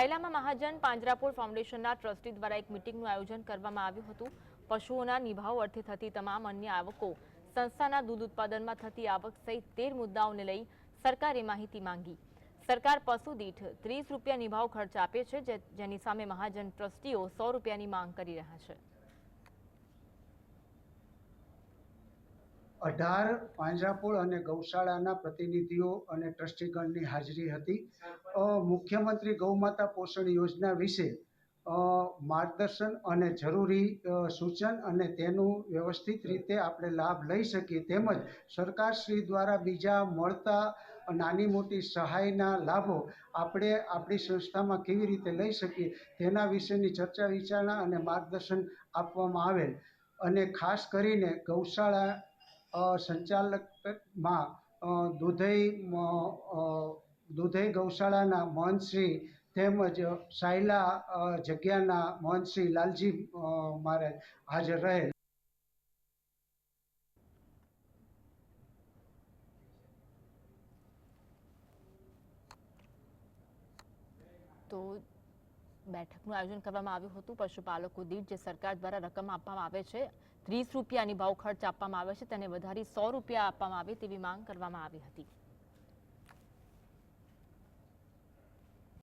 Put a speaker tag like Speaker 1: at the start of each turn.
Speaker 1: રાયલામાં મહાજન પાંજરાપોળ ફાઉન્ડેશનના ટ્રસ્ટી દ્વારા એક મિટિંગનું આયોજન કરવામાં આવ્યું હતું. પશુઓના નિભાવ અર્થે થતી તમામ અન્ય આવકો, સંસ્થાના દૂધ ઉત્પાદનમાં થતી આવક સહિત તેર મુદ્દાઓને લઈ સરકારે માહિતી માંગી. સરકાર પશુ દીઠ ત્રીસ રૂપિયા નિભાવ ખર્ચ આપે છે જેની સામે મહાજન ટ્રસ્ટીઓ સો રૂપિયાની માંગ કરી રહ્યા છે.
Speaker 2: અઢાર પાંજરાપોળ અને ગૌશાળાના પ્રતિનિધિઓ અને ટ્રસ્ટીગણની હાજરી હતી. મુખ્યમંત્રી ગૌમાતા પોષણ યોજના વિશે માર્ગદર્શન અને જરૂરી સૂચન અને તેનું વ્યવસ્થિત રીતે આપણે લાભ લઈ શકીએ તેમજ સરકારશ્રી દ્વારા બીજા મળતા નાની મોટી સહાયના લાભો આપણે આપણી સંસ્થામાં કેવી રીતે લઈ શકીએ તેના વિશેની ચર્ચા વિચારણા અને માર્ગદર્શન આપવામાં આવેલ. અને ખાસ કરીને ગૌશાળા સંચાલકમાં દુધઈ દુધઈ ગૌશાળાના મહંતશ્રી તેમજ સાયલા જગ્યાના મહંતશ્રી લાલજી મારે હાજર રહેલ.
Speaker 1: તો બેઠકનું આયોજન કરવામાં આવ્યું હતું. પશુપાલકો દીઠ જે સરકાર દ્વારા રકમ આપવામાં આવે છે, ત્રીસ રૂપિયાની ભાવ ખર્ચ આપવામાં આવે છે, તેને વધારી સો રૂપિયા આપવામાં આવે તેવી માંગ કરવામાં આવી હતી.